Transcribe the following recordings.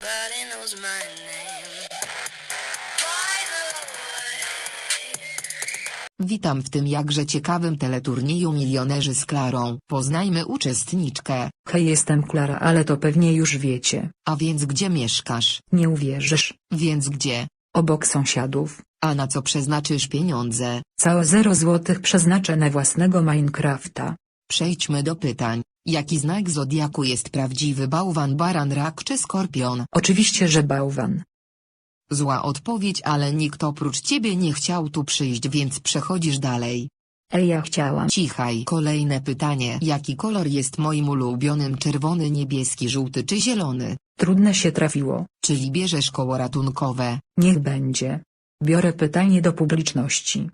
Knows my name. Witam w tym jakże ciekawym teleturnieju Milionerzy z Klarą. Poznajmy uczestniczkę. Hej, jestem Klara, ale to pewnie już wiecie. A więc gdzie mieszkasz? Nie uwierzysz. Więc gdzie? Obok sąsiadów. A na co przeznaczysz pieniądze? Całe 0 złotych przeznaczę na własnego Minecrafta. Przejdźmy do pytań. Jaki znak zodiaku jest prawdziwy bałwan, baran, rak czy skorpion? Oczywiście, że bałwan. Zła odpowiedź, ale nikt oprócz ciebie nie chciał tu przyjść, więc przechodzisz dalej. Ej, ja chciałam. Cichaj. Kolejne pytanie. Jaki kolor jest moim ulubionym? Czerwony, niebieski, żółty czy zielony? Trudne się trafiło. Czyli bierzesz koło ratunkowe? Niech będzie. Biorę pytanie do publiczności.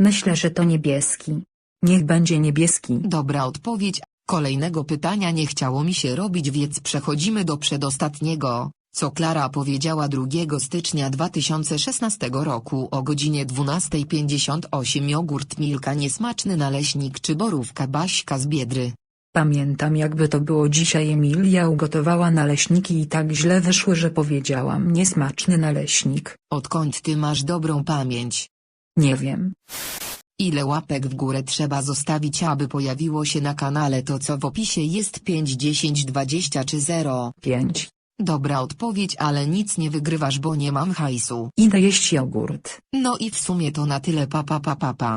Myślę, że to niebieski. Niech będzie niebieski. Dobra odpowiedź. Kolejnego pytania nie chciało mi się robić, więc przechodzimy do przedostatniego. Co Klara powiedziała 2 stycznia 2016 roku o godzinie 12.58 jogurt Milka niesmaczny naleśnik czy borówka Baśka z Biedry. Pamiętam jakby to było dzisiaj Emilia ugotowała naleśniki i tak źle wyszły, że powiedziałam niesmaczny naleśnik. Odkąd ty masz dobrą pamięć? Nie wiem. Ile łapek w górę trzeba zostawić aby pojawiło się na kanale to co w opisie jest 5, 10, 20 czy 0? 5. Dobra odpowiedź ale nic nie wygrywasz bo nie mam hajsu. Idę jeść jogurt. No i w sumie to na tyle pa pa pa pa pa.